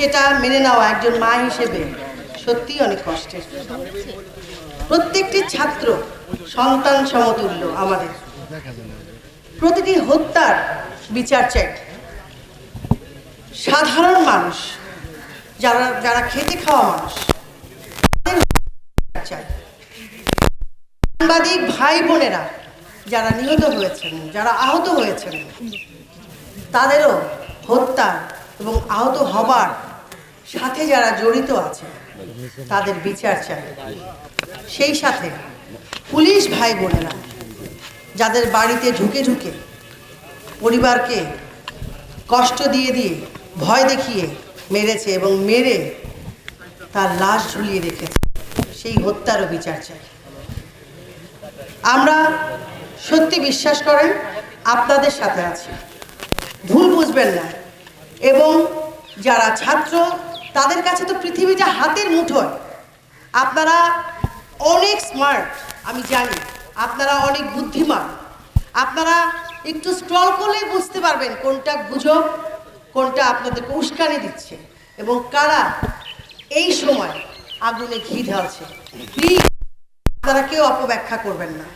সেটা মেনে নেওয়া একজন মা হিসেবে সত্যিই অনেক কষ্টের। প্রত্যেকটি ছাত্র সন্তান সমতুল্য আমাদের। প্রতিটি হত্যার বিচার চাই। সাধারণ মানুষ, যারা যারা খেতে খাওয়া মানুষ সাংবাদিক ভাই বোনেরা যারা নিহত হয়েছেন, যারা আহত হয়েছেন, তাদেরও হত্যা এবং আহত হবার সাথে যারা জড়িত আছে, তাদের বিচার চাই। সেই সাথে পুলিশ ভাই বোনেরা, যাদের বাড়িতে ঢুকে ঢুকে পরিবারকে কষ্ট দিয়ে দিয়ে ভয় দেখিয়ে মেরেছে এবং মেরে তার লাশ ঝুলিয়ে রেখেছে, সেই হত্যারও বিচার চাই। আমরা সত্যি বিশ্বাস করেন, আপনাদের সাথে আছি। ভুল বুঝবেন না। এবং যারা ছাত্র তাদের কাছে তো পৃথিবী পৃথিবীটা হাতের মুঠোয়। আপনারা অনেক স্মার্ট আমি জানি। আপনারা অনেক বুদ্ধিমান। আপনারা একটু স্ক্রল করলেই বুঝতে পারবেন কোনটা গুজব, কোনটা আপনাদেরকে উস্কানি দিচ্ছে এবং কারা এই সময় আগুনে ঘি ঢালছে। প্লিজ আপনারা কেউ অপব্যাখ্যা করবেন না।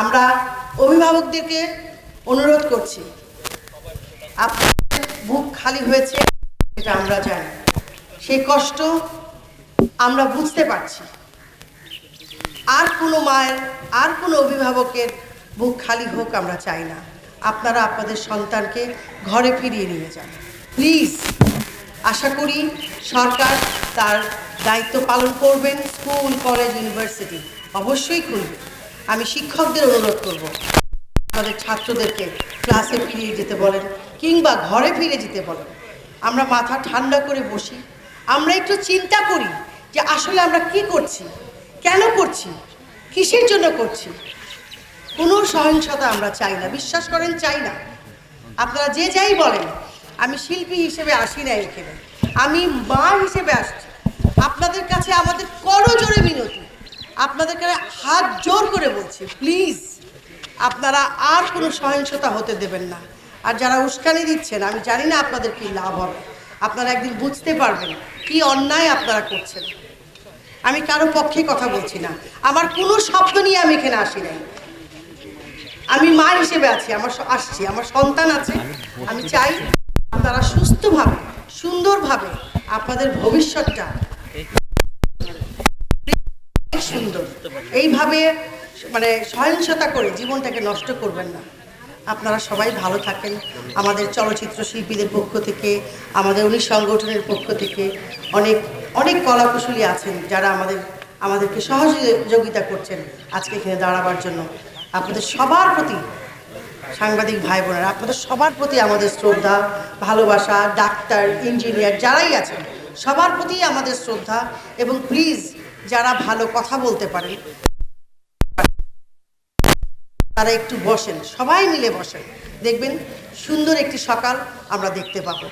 আমরা অভিভাবকদেরকে অনুরোধ করছি, আপনাদের বুক খালি হয়েছে এটা আমরা জানি। সেই কষ্ট আমরা বুঝতে পারছি। আর কোনো মায়ের, আর কোনো অভিভাবকের বুক খালি হোক আমরা চাই না। আপনারা আপনাদের সন্তানকে ঘরে ফিরিয়ে নিয়ে যান। প্লিজ, আশা করি সরকার তার দায়িত্ব পালন করবেন, স্কুল, কলেজ, ইউনিভার্সিটি অবশ্যই খুলবে। আমি শিক্ষকদের অনুরোধ করব, আমাদের ছাত্রদেরকে ক্লাসে ফিরিয়ে যেতে বলেন কিংবা ঘরে ফিরে যেতে বলেন। আমরা মাথা ঠান্ডা করে বসি। আমরা একটু চিন্তা করি যে আসলে আমরা কি করছি, কেন করছি, কিসের জন্য করছি। কোনো সহিংসতা আমরা চাই না, বিশ্বাস করেন চাই না। আপনারা যে যাই বলেন, আমি শিল্পী হিসেবে আসি না এখানে। আমি মা হিসেবে আসছি। আপনাদের কাছে আমাদের করজোরে মিনতি। আপনাদের কাছে হাত জোর করে বলছি প্লিজ আপনারা আর কোনো সহিংসতা হতে দেবেন না। আর যারা উস্কানি দিচ্ছেন, আমি জানি না আপনাদের কি লাভ হবে। আপনারা একদিন বুঝতে পারবেন কি অন্যায় আপনারা করছেন। আমি কারও পক্ষে কথা বলছি না। আমার কোনো শব্দ নিয়ে আমি এখানে আসি নাই। আমি মা হিসেবে আছি, আমার আসছি, আমার সন্তান আছে। আমি চাই আপনারা সুস্থভাবে, সুন্দরভাবে আপনাদের ভবিষ্যৎটা সুন্দর। এইভাবে মানে সহিংসতা করে জীবনটাকে নষ্ট করবেন না। আপনারা সবাই ভালো থাকেন। আমাদের চলচ্চিত্র শিল্পীদের পক্ষ থেকে, আমাদের উনি সংগঠনের পক্ষ থেকে অনেক অনেক কলাকুশলী আছেন যারা আমাদের, আমাদেরকে সহযোগিতা করছেন আজকে এখানে দাঁড়াবার জন্য। আপনাদের সবার প্রতি, সাংবাদিক ভাই বোনেরা আপনাদের সবার প্রতি আমাদের শ্রদ্ধা, ভালোবাসা, ডাক্তার, ইঞ্জিনিয়ার যারাই আছেন, সবার প্রতি আমাদের শ্রদ্ধা এবং প্লিজ যারা ভালো কথা বলতে পারেন তারা একটু বসেন সবাই মিলে বসেন। দেখবেন সুন্দর একটি সকাল আমরা দেখতে পাবো।